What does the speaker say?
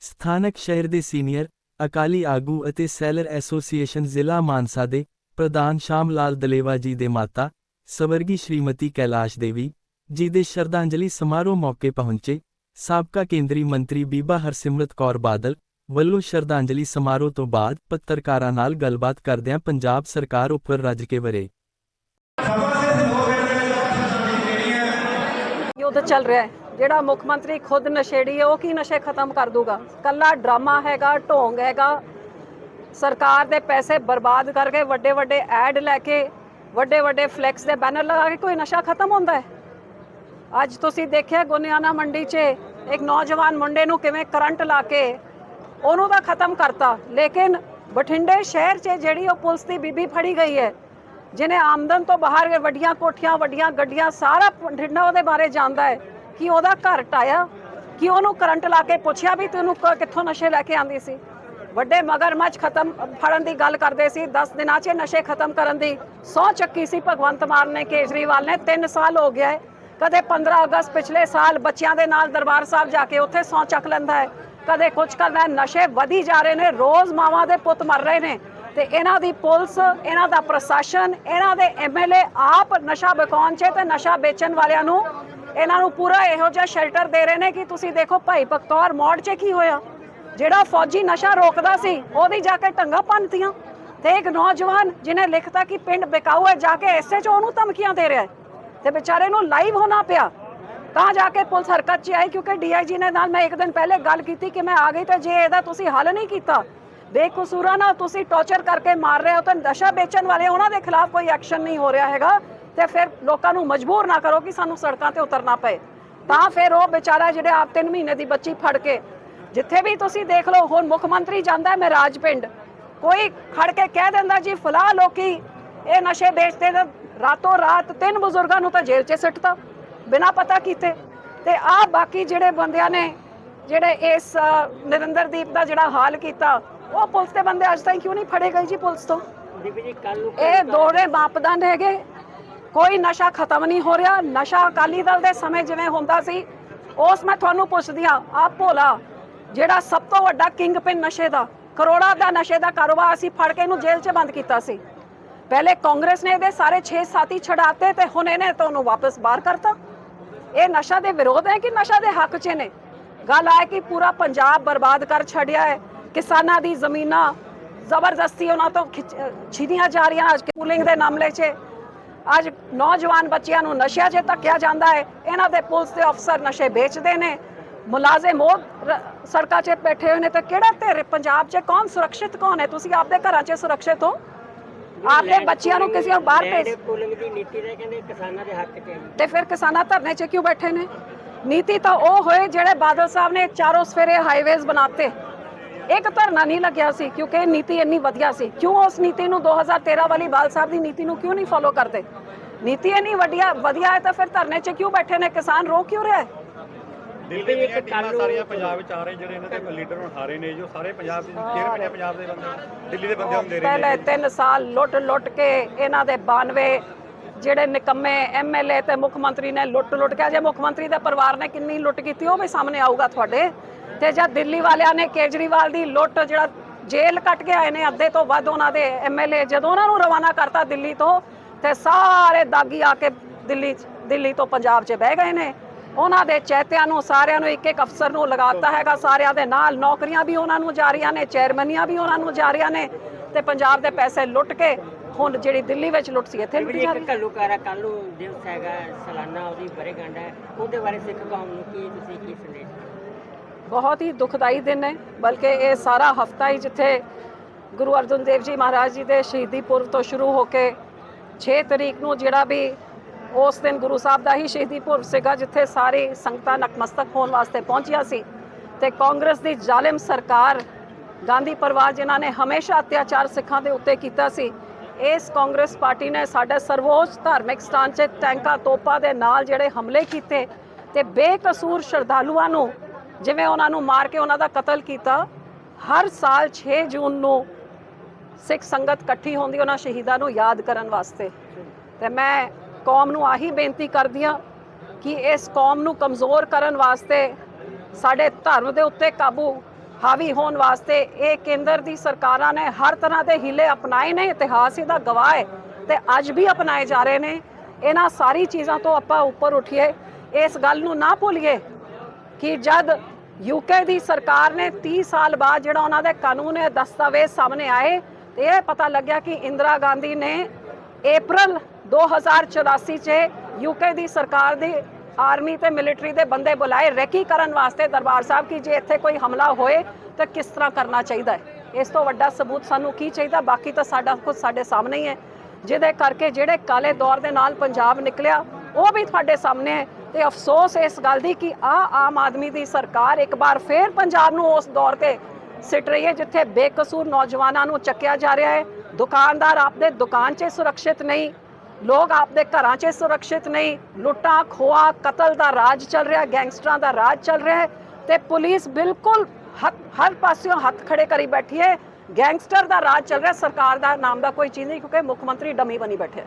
ਸਥਾਨਕ ਸ਼ਹਿਰ ਦੇ ਸੀਨੀਅਰ ਅਕਾਲੀ ਆਗੂ ਅਤੇ ਸੈਲਰ ਐਸੋਸੀਏਸ਼ਨ ਜ਼ਿਲ੍ਹਾ ਮਾਨਸਾ ਦੇ ਪ੍ਰਧਾਨ ਸ਼ਾਮ ਲਾਲ ਦਲੇਵਾ ਜੀ ਦੇ ਮਾਤਾ ਸਵਰਗੀ ਸ਼੍ਰੀਮਤੀ ਕੈਲਾਸ਼ ਦੇਵੀ ਜੀ ਦੇ ਸ਼ਰਧਾਂਜਲੀ ਸਮਾਰੋਹ ਮੌਕੇ ਪਹੁੰਚੇ। ਸਾਬਕਾ ਕੇਂਦਰੀ ਮੰਤਰੀ ਬੀਬਾ ਹਰਸਿਮਰਤ ਕੌਰ ਬਾਦਲ ਵੱਲੋਂ ਸ਼ਰਧਾਂਜਲੀ ਸਮਾਰੋਹ ਤੋਂ ਬਾਅਦ ਪੱਤਰਕਾਰਾਂ ਨਾਲ ਗੱਲਬਾਤ ਕਰਦਿਆਂ ਪੰਜਾਬ ਸਰਕਾਰ ਉੱਪਰ ਰੱਜ ਕੇ ਵਰੇ। ਯੁੱਧ ਚੱਲ ਰਿਹਾ ਹੈ। ਜਿਹੜਾ ਮੁੱਖ ਮੰਤਰੀ ਖੁਦ ਨਸ਼ੇੜੀ ਹੈ, ਉਹ ਕੀ ਨਸ਼ੇ ਖਤਮ ਕਰ ਦੂਗਾ? ਕੱਲਾ ਡਰਾਮਾ ਹੈਗਾ, ਢੋਂਗ ਹੈਗਾ। ਸਰਕਾਰ ਦੇ ਪੈਸੇ ਬਰਬਾਦ ਕਰਕੇ ਵੱਡੇ ਵੱਡੇ ਐਡ ਲੈ ਕੇ ਵੱਡੇ ਵੱਡੇ ਫਲੈਕਸ ਦੇ ਬੈਨਰ ਲਗਾ ਕੇ ਕੋਈ ਨਸ਼ਾ ਖਤਮ ਹੁੰਦਾ ਹੈ? ਅੱਜ ਤੁਸੀਂ ਦੇਖਿਆ ਗੋਨਿਆਣਾ ਮੰਡੀ 'ਚ ਇੱਕ ਨੌਜਵਾਨ ਮੁੰਡੇ ਨੂੰ ਕਿਵੇਂ ਕਰੰਟ ਲਾ ਕੇ ਉਹਨੂੰ ਤਾਂ ਖਤਮ ਕਰਤਾ, ਲੇਕਿਨ ਬਠਿੰਡੇ ਸ਼ਹਿਰ 'ਚ ਜਿਹੜੀ ਉਹ ਪੁਲਿਸ ਦੀ ਬੀਬੀ ਫੜੀ ਗਈ ਹੈ, ਜਿਹਨੇ ਆਮਦਨ ਤੋਂ ਬਾਹਰ ਵੱਡੀਆਂ ਕੋਠੀਆਂ, ਵੱਡੀਆਂ ਗੱਡੀਆਂ, ਸਾਰਾ ਬਠਿੰਡਾ ਉਹਦੇ ਬਾਰੇ ਜਾਣਦਾ ਹੈ। ਕਿ ਉਹਦਾ ਘਰ ਟਾਇਆ, ਕਿ ਉਹਨੂੰ ਕਰੰਟ ਲਾ ਕੇ ਪੁੱਛਿਆ ਵੀ ਤੈਨੂੰ ਕਿੱਥੋਂ ਨਸ਼ੇ ਲੈ ਕੇ ਆਂਦੀ ਸੀ? ਵੱਡੇ ਮਗਰਮੱਛ ਖਤਮ ਫੜਨ ਦੀ ਗੱਲ ਕਰਦੇ ਸੀ 10 ਦਿਨਾਂ 'ਚ ਨਸ਼ੇ ਖਤਮ ਕਰਨ ਦੀ ਸੌ ਚੱਕੀ ਸੀ ਭਗਵੰਤ ਮਾਨ ਨੇ, ਕੇਜਰੀਵਾਲ ਨੇ 3 ਸਾਲ ਹੋ ਗਿਆ ਹੈ। ਕਦੇ 15 ਅਗਸਤ ਪਿਛਲੇ ਸਾਲ ਬੱਚਿਆਂ ਦੇ ਨਾਲ ਦਰਬਾਰ ਸਾਹਿਬ ਜਾ ਕੇ ਉੱਥੇ ਸੌ ਚੱਕ ਲੈਂਦਾ ਹੈ। ਕਦੇ ਕੁਝ ਕਰਦਾ ਨਸ਼ੇ ਵਧੀ ਜਾ ਰਹੇ ਨੇ, ਰੋਜ਼ ਮਾਵਾਂ ਦੇ ਪੁੱਤ ਮਰ ਰਹੇ ਨੇ। ਤੇ ਇਹਨਾਂ ਦੀ ਪੁਲਿਸ, ਇਹਨਾਂ ਦਾ ਪ੍ਰਸ਼ਾਸਨ, ਇਹਨਾਂ ਦੇ ਐਮਐਲਏ ਆਪ ਨਸ਼ਾ ਬਕਾਉਣ 'ਚ ਤੇ ਨਸ਼ਾ ਵੇਚਣ ਵਾਲਿਆਂ ਨੂੰ ਇਹਨਾਂ ਨੂੰ ਪੂਰਾ ਇਹੋ ਜਿਹਾ ਸ਼ੈਲਟਰ ਦੇ ਰਹੇ ਨੇ ਕਿ ਤੁਸੀਂ ਦੇਖੋ ਭਾਈ ਬਖਤੌਰ ਮੋੜ 'ਚ ਕੀ ਹੋਇਆ। ਜਿਹੜਾ ਫੌਜੀ ਨਸ਼ਾ ਰੋਕਦਾ ਸੀ, ਉਹਦੀ ਜਾ ਕੇ ਟੰਗਾ ਭੰਨਤੀਆਂ। ਤੇ ਇੱਕ ਨੌਜਵਾਨ ਜਿਹਨੇ ਲਿਖਤਾ ਕਿ ਪਿੰਡ ਬਿਕਾਊ ਹੈ, ਜਾ ਕੇ ਐਸਏ ਉਹਨੂੰ ਧਮਕੀਆਂ ਦੇ ਰਿਹਾ ਤੇ ਵਿਚਾਰੇ ਨੂੰ ਲਾਈਵ ਹੋਣਾ ਪਿਆ। ਤਾਂ ਜਾ ਕੇ ਪੁਲਿਸ ਹਰਕਤ 'ਚ ਆਈ, ਕਿਉਂਕਿ ਡੀਆਈਜੀ ਨੇ ਨਾਲ ਮੈਂ ਇੱਕ ਦਿਨ ਪਹਿਲੇ ਗੱਲ ਕੀਤੀ ਕਿ ਮੈਂ ਆ ਗਈ ਤੇ ਜੇ ਇਹਦਾ ਤੁਸੀਂ ਹੱਲ ਨਹੀਂ ਕੀਤਾ, ਬੇਕਸੂਰਾਂ ਨਾਲ ਤੁਸੀਂ ਟੌਰਚਰ ਕਰਕੇ ਮਾਰ ਰਹੇ ਹੋ, ਤਾਂ ਨਸ਼ਾ ਵੇਚਣ ਵਾਲੇ ਉਹਨਾਂ ਦੇ ਖਿਲਾਫ ਕੋਈ ਐਕਸ਼ਨ ਨਹੀਂ ਹੋ ਰਿਹਾ ਹੈਗਾ। ਤੇ ਫਿਰ ਲੋਕਾਂ ਨੂੰ ਮਜਬੂਰ ਨਾ ਕਰੋ ਕਿ ਸਾਨੂੰ ਸੜਕਾਂ ਤੇ ਉਤਰਨਾ ਪਏ। ਤਾਂ ਫਿਰ ਉਹ ਵਿਚਾਰਾ ਜਿਹੜੇ ਆਪ 3 ਮਹੀਨੇ ਦੀ ਬੱਚੀ ਫੜ ਕੇ ਜਿੱਥੇ ਵੀ ਤੁਸੀਂ ਦੇਖ ਲਓ ਹੁਣ ਮੁੱਖ ਮੰਤਰੀ ਜਾਂਦਾ ਹੈ ਮਹਾਰਾਜ ਪਿੰਡ। ਕੋਈ ਖੜ ਕੇ ਕਹਿ ਦਿੰਦਾ ਜੀ ਫਲਾਹ ਲੋਕੀ ਇਹ ਨਸ਼ੇ ਵੇਚਦੇ ਨੇ। ਰਾਤੋਂ ਰਾਤ ਤਿੰਨ ਬਜ਼ੁਰਗਾਂ ਨੂੰ ਤਾਂ ਜੇਲ੍ਹ 'ਚ ਸਿੱਟਤਾ ਬਿਨਾਂ ਪਤਾ ਕੀਤੇ। ਤੇ ਆ ਬਾਕੀ ਜਿਹੜੇ ਬੰਦਿਆਂ ਨੇ ਜਿਹੜੇ ਇਸ ਨਰਿੰਦਰਦੀਪ ਦਾ ਜਿਹੜਾ ਹਾਲ ਕੀਤਾ ਉਹ ਪੁਲਿਸ ਦੇ ਬੰਦੇ ਅੱਜ ਤਾਈਂ ਕਿਉਂ ਨਹੀਂ ਫੜੇ ਗਏ ਜੀ ਪੁਲਿਸ ਤੋਂ? ਇਹ ਦੋੜੇ ਮਾਪਦੰਡ ਹੈਗੇ। ਕੋਈ ਨਸ਼ਾ ਖਤਮ ਨਹੀਂ ਹੋ ਰਿਹਾ। ਨਸ਼ਾ ਅਕਾਲੀ ਦਲ ਦੇ ਸਮੇਂ ਜਿਵੇਂ ਹੁੰਦਾ ਸੀ, ਉਸ ਮੈਂ ਤੁਹਾਨੂੰ ਪੁੱਛਦੀ ਹਾਂ ਆਪ ਭੋਲਾ ਜਿਹੜਾ ਸਭ ਤੋਂ ਵੱਡਾ ਕਿੰਗ ਪਿਨ ਨਸ਼ੇ ਦਾ, ਕਰੋੜਾਂ ਦਾ ਨਸ਼ੇ ਦਾ ਕਾਰੋਬਾਰ ਅਸੀਂ ਫੜ ਕੇ ਇਹਨੂੰ ਜੇਲ੍ਹ 'ਚ ਬੰਦ ਕੀਤਾ ਸੀ। ਪਹਿਲੇ ਕਾਂਗਰਸ ਨੇ ਇਹਦੇ ਸਾਰੇ 6 ਸਾਥੀ ਛਡਾਤੇ ਤੇ ਹੁਣ ਇਹਨੇ ਤੁਹਾਨੂੰ ਵਾਪਸ ਬਾਹਰ ਕਰਤਾ। ਇਹ ਨਸ਼ਾ ਦੇ ਵਿਰੋਧ ਹੈ ਕਿ ਨਸ਼ਾ ਦੇ ਹੱਕ 'ਚ ਨੇ? ਗੱਲ ਆ ਕਿ ਪੂਰਾ ਪੰਜਾਬ ਬਰਬਾਦ ਕਰ ਛੱਡਿਆ ਹੈ। ਕਿਸਾਨਾਂ ਦੀ ਜ਼ਮੀਨਾਂ ਜ਼ਬਰਦਸਤੀ ਉਹਨਾਂ ਤੋਂ ਖਿੱਚ- ਛੀਨੀਆਂ ਜਾ ਰਹੀਆਂ ਅੱਜ ਕੂਲਿੰਗ ਦੇ ਮਾਮਲੇ 'ਚ। ਅੱਜ ਨੌਜਵਾਨ ਬੱਚਿਆਂ ਨੂੰ ਨਸ਼ਿਆਂ 'ਚ ਧੱਕਿਆ ਜਾਂਦਾ ਹੈ। ਇਹਨਾਂ ਦੇ ਪੁਲਿਸ ਦੇ ਅਫਸਰ ਨਸ਼ੇ ਵੇਚਦੇ ਨੇ। ਮੁਲਾਜ਼ਮ ਉਹ ਸੜਕਾਂ 'ਚ ਬੈਠੇ ਹੋਏ ਨੇ ਤਾਂ ਕਿਹੜਾ ਧਿਰ ਪੰਜਾਬ 'ਚ ਕੌਣ ਸੁਰੱਖਿਅਤ ਕੌਣ ਹੈ? ਤੁਸੀਂ ਆਪਦੇ ਘਰਾਂ 'ਚ ਸੁਰੱਖਿਅਤ ਹੋ? ਆਪਦੇ ਬੱਚਿਆਂ ਨੂੰ ਕਿਸੇ ਬਾਹਰ ਭੇਜ ਪੂਲਿੰਗ ਦੀ ਨੀਤੀ ਦੇ ਕਹਿੰਦੇ ਕਿਸਾਨਾਂ ਦੇ ਹੱਕ 'ਚ ਹੈ ਜੀ। ਤੇ ਫਿਰ ਕਿਸਾਨਾਂ ਧਰਨੇ 'ਚ ਕਿਉਂ ਬੈਠੇ ਨੇ? ਨੀਤੀ ਤਾਂ ਉਹ ਹੋਏ ਜਿਹੜੇ ਬਾਦਲ ਸਾਹਿਬ ਨੇ ਚਾਰੋਂ ਸਫੇਰੇ ਹਾਈਵੇਜ਼ ਬਣਾਤੇ। ਇੱਕ ਧਰਨਾ ਨਹੀਂ ਲੱਗਿਆ ਸੀ ਕਿਉਂਕਿ ਨੀਤੀ ਇੰਨੀ ਵਧੀਆ ਸੀ। ਕਿਉਂ ਉਸ ਨੀਤੀ ਨੂੰ 2013 ਵਾਲੀ ਬਾਲ ਸਾਹਿਬ ਦੀ ਨੀਤੀ ਨੂੰ ਕਿਉਂ ਨਹੀਂ ਫੋਲੋ ਕਰਦੇ? ਨੀਤੀ ਇੰਨੀ ਵਧੀਆ ਵਧੀਆ ਹੈ ਤਾਂ ਫਿਰ ਧਰਨੇ 'ਚ ਕਿਉਂ ਬੈਠੇ ਨੇ? ਕਿਸਾਨ ਰੋ ਕਿਉਂ ਰਿਹਾ ਹੈ? ਦਿੱਲੀ ਦੀਆਂ ਟੀਮਾਂ ਸਾਰੀਆਂ ਪੰਜਾਬ ਵਿੱਚ ਆ ਰਹੇ ਜਿਹੜੇ ਇਹਨਾਂ ਦੇ ਲੀਡਰ ਹੁਣ ਹਾਰੇ ਨੇ ਜੋ ਸਾਰੇ ਪੰਜਾਬ ਦੇ ਚੇਅਰਮੈਨ ਨੇ ਪੰਜਾਬ ਦੇ ਬੰਦੇ ਦਿੱਲੀ ਦੇ ਬੰਦੇ ਹੁੰਦੇ ਰਹੇ ਪਹਿਲੇ 3 ਸਾਲ ਲੁੱਟ ਲੁੱਟ ਕੇ ਇਹਨਾਂ ਦੇ 92 ਜਿਹੜੇ ਨਿਕੰਮੇ ਐਮਐਲਏ ਤੇ ਮੁੱਖ ਮੰਤਰੀ ਨੇ ਲੁੱਟ ਲੁੱਟ ਕੇ ਜੇ ਮੁੱਖ ਮੰਤਰੀ ਦੇ ਪਰਿਵਾਰ ਨੇ ਕਿੰਨੀ ਲੁੱਟ ਕੀਤੀ ਉਹ ਵੀ ਸਾਹਮਣੇ ਆਊਗਾ ਤੁਹਾਡੇ। ਤੇ ਜਦ ਦਿੱਲੀ ਵਾਲਿਆਂ ਨੇ ਕੇਜਰੀਵਾਲ ਦੀ ਲੁੱਟ ਜਿਹੜਾ ਜੇਲ੍ਹ ਕੱਟ ਕੇ ਆਏ ਨੇ ਅੱਧੇ ਤੋਂ ਵੱਧ ਉਹਨਾਂ ਦੇ ਐਮਐਲਏ ਜਦੋਂ ਉਹਨਾਂ ਨੂੰ ਰਵਾਨਾ ਕਰਤਾ ਦਿੱਲੀ ਤੋਂ ਤੇ ਸਾਰੇ ਦਾਗੀ ਆ ਕੇ ਦਿੱਲੀ ਦਿੱਲੀ ਤੋਂ ਪੰਜਾਬ 'ਚ ਬਹਿ ਗਏ ਨੇ। ਉਹਨਾਂ ਦੇ ਚੈਤਿਆਂ ਨੂੰ ਸਾਰਿਆਂ ਨੂੰ ਇੱਕ ਇੱਕ ਅਫਸਰ ਨੂੰ ਲਗਾਤਾ ਹੈਗਾ। ਸਾਰਿਆਂ ਦੇ ਨਾਲ ਨੌਕਰੀਆਂ ਵੀ ਉਹਨਾਂ ਨੂੰ ਜਾ ਰਹੀਆਂ ਨੇ ਚੇਅਰਮੈਨੀਆਂ ਵੀ ਉਹਨਾਂ ਨੂੰ ਜਾ ਰਹੀਆਂ ਨੇ ਤੇ ਪੰਜਾਬ ਦੇ ਪੈਸੇ ਲੁੱਟ ਕੇ ਹੁਣ ਜਿਹੜੀ ਦਿੱਲੀ ਵਿੱਚ ਲੁੱਟ ਸੀ ਇੱਥੇ ਲੁੱਟ ਜੀ ਰਹੀ ਘੱਲੂਕਾਰਾ ਕੱਲ ਨੂੰ ਦਿਵਸ ਹੈਗਾ ਸਾਲਾਨਾ ਉਹਦੀ ਬਰੇਗੰਢ ਹੈ। ਉਹਦੇ ਬਾਰੇ ਸਿੱਖ ਕੌਮ ਨੂੰ ਕੀ ਤੁਸੀਂ ਕੀ ਸੰਦੇਸ਼ ਬਹੁਤ ਹੀ ਦੁਖਦਾਈ ਦਿਨ ਹੈ ਬਲਕਿ ਇਹ ਸਾਰਾ ਹਫਤਾ ਹੀ ਜਿੱਥੇ ਗੁਰੂ ਅਰਜਨ ਦੇਵ ਜੀ ਮਹਾਰਾਜ ਜੀ ਦੇ ਸ਼ਹੀਦੀ ਪੁਰਬ ਤੋਂ ਸ਼ੁਰੂ ਹੋ ਕੇ 6 ਤਰੀਕ ਨੂੰ ਜਿਹੜਾ ਵੀ ਉਸ ਦਿਨ ਗੁਰੂ ਸਾਹਿਬ ਦਾ ਹੀ ਸ਼ਹੀਦੀ ਪੁਰਬ ਸੀਗਾ, ਜਿੱਥੇ ਸਾਰੇ ਸੰਗਤਾਂ ਨਤਮਸਤਕ ਹੋਣ ਵਾਸਤੇ ਪਹੁੰਚੀਆਂ ਸੀ। ਤੇ ਕਾਂਗਰਸ ਦੀ ਜ਼ਾਲਿਮ ਸਰਕਾਰ, ਗਾਂਧੀ ਪਰਿਵਾਰ ਜਿਨ੍ਹਾਂ ਨੇ ਹਮੇਸ਼ਾ ਅਤਿਆਚਾਰ ਸਿੱਖਾਂ ਦੇ ਉੱਤੇ ਕੀਤਾ ਸੀ, ਇਸ ਕਾਂਗਰਸ ਪਾਰਟੀ ਨੇ ਸਾਡਾ ਸਰਵੋੱਚ ਧਾਰਮਿਕ ਸਥਾਨ 'ਚ ਟੈਂਕਾ ਤੋਪਾ ਦੇ ਨਾਲ ਜਿਹੜੇ ਹਮਲੇ ਕੀਤੇ ਤੇ ਬੇਕਸੂਰ ਸ਼ਰਧਾਲੂਆਂ ਨੂੰ ਜਿਵੇਂ ਉਹਨਾਂ ਨੂੰ ਮਾਰ ਕੇ ਉਹਨਾਂ ਦਾ ਕਤਲ ਕੀਤਾ, ਹਰ ਸਾਲ 6 ਜੂਨ ਨੂੰ ਸਿੱਖ ਸੰਗਤ ਇਕੱਠੀ ਹੁੰਦੀ, ਉਹਨਾਂ ਸ਼ਹੀਦਾਂ ਨੂੰ ਯਾਦ ਕਰਨ ਵਾਸਤੇ। ਤੇ ਮੈਂ ਕੌਮ ਨੂੰ ਆਹੀ ਬੇਨਤੀ ਕਰਦੀ ਹਾਂ ਕਿ ਇਸ ਕੌਮ ਨੂੰ ਕਮਜ਼ੋਰ ਕਰਨ ਵਾਸਤੇ, ਸਾਡੇ ਧਰਮ ਦੇ ਉੱਤੇ ਕਾਬੂ ਹਾਵੀ ਹੋਣ ਵਾਸਤੇ ਇਹ ਕੇਂਦਰ ਦੀ ਸਰਕਾਰਾਂ ਨੇ ਹਰ ਤਰ੍ਹਾਂ ਦੇ ਹੀਲੇ ਅਪਣਾਏ ਨੇ, ਇਤਿਹਾਸ ਇਹਦਾ ਗਵਾਹ ਹੈ ਤੇ ਅੱਜ ਵੀ ਅਪਣਾਏ ਜਾ ਰਹੇ ਨੇ। ਇਹਨਾਂ ਸਾਰੀ ਚੀਜ਼ਾਂ ਤੋਂ ਆਪਾਂ ਉੱਪਰ ਉੱਠੀਏ। ਇਸ ਗੱਲ ਨੂੰ ਨਾ ਭੁੱਲੀਏ ਕਿ ਜਦ ਯੂਕੇ ਦੀ ਸਰਕਾਰ ਨੇ 30 ਸਾਲ ਬਾਅਦ ਜਿਹੜਾ ਉਹਨਾਂ ਦੇ ਕਾਨੂੰਨ ਹੈ ਦਸਤਾਵੇਜ਼ ਸਾਹਮਣੇ ਆਏ ਤੇ ਇਹ ਪਤਾ ਲੱਗਿਆ ਕਿ ਇੰਦਰਾ ਗਾਂਧੀ ਨੇ April 2084 ਚ ਯੂਕੇ ਦੀ ਸਰਕਾਰ ਦੀ ਆਰਮੀ ਤੇ ਮਿਲਟਰੀ ਦੇ ਬੰਦੇ ਬੁਲਾਏ, ਰੈਕੀ ਕਰਨ ਵਾਸਤੇ ਦਰਬਾਰ ਸਾਹਿਬ ਕਿ ਜੇ ਇੱਥੇ ਕੋਈ ਹਮਲਾ ਹੋਏ ਤਾਂ ਕਿਸ ਤਰ੍ਹਾਂ ਕਰਨਾ ਚਾਹੀਦਾ ਹੈ? ਇਸ ਤੋਂ ਵੱਡਾ ਸਬੂਤ ਸਾਨੂੰ ਕੀ ਚਾਹੀਦਾ? ਬਾਕੀ ਤਾਂ ਸਾਡਾ ਕੁਝ ਸਾਡੇ ਸਾਹਮਣੇ ਹੀ ਹੈ। ਜਿਹਦੇ ਕਰਕੇ ਜਿਹੜੇ ਕਾਲੇ ਦੌਰ ਦੇ ਨਾਲ ਪੰਜਾਬ ਨਿਕਲਿਆ, ਉਹ ਵੀ ਤੁਹਾਡੇ ਸਾਹਮਣੇ ਹੈ। ਤੇ ਅਫਸੋਸ ਇਸ ਗੱਲ ਦੀ ਕਿ ਆ ਆਮ ਆਦਮੀ ਦੀ ਸਰਕਾਰ ਇੱਕ ਵਾਰ ਫੇਰ ਪੰਜਾਬ ਨੂੰ ਉਸ ਦੌਰ ਤੇ ਸਿੱਟ ਰਹੀ ਹੈ, ਜਿੱਥੇ ਬੇਕਸੂਰ ਨੌਜਵਾਨਾਂ ਨੂੰ ਚੱਕਿਆ ਜਾ ਰਿਹਾ ਹੈ। ਦੁਕਾਨਦਾਰ ਆਪਦੇ ਦੁਕਾਨ 'ਚ ਸੁਰੱਖਿਅਤ ਨਹੀਂ, ਲੋਕ ਆਪਦੇ ਘਰਾਂ 'ਚ ਸੁਰੱਖਿਅਤ ਨਹੀਂ। ਲੁੱਟਾਂ ਖੋਆ ਕਤਲ ਦਾ ਰਾਜ ਚੱਲ ਰਿਹਾ, ਗੈਂਗਸਟਰਾਂ ਦਾ ਰਾਜ ਚੱਲ ਰਿਹਾ ਹੈ ਤੇ ਪੁਲਿਸ ਬਿਲਕੁਲ ਹਰ ਪਾਸਿਓਂ ਹੱਥ ਖੜੇ ਕਰੀ ਬੈਠੀ ਹੈ। ਗੈਂਗਸਟਰ ਦਾ ਰਾਜ ਚੱਲ ਰਿਹਾ, ਸਰਕਾਰ ਦਾ ਨਾਮ ਦਾ ਕੋਈ ਚੀਜ਼ ਨਹੀਂ, ਕਿਉਂਕਿ ਮੁੱਖ ਮੰਤਰੀ ਡਮੀ ਬਣੀ ਬੈਠੇ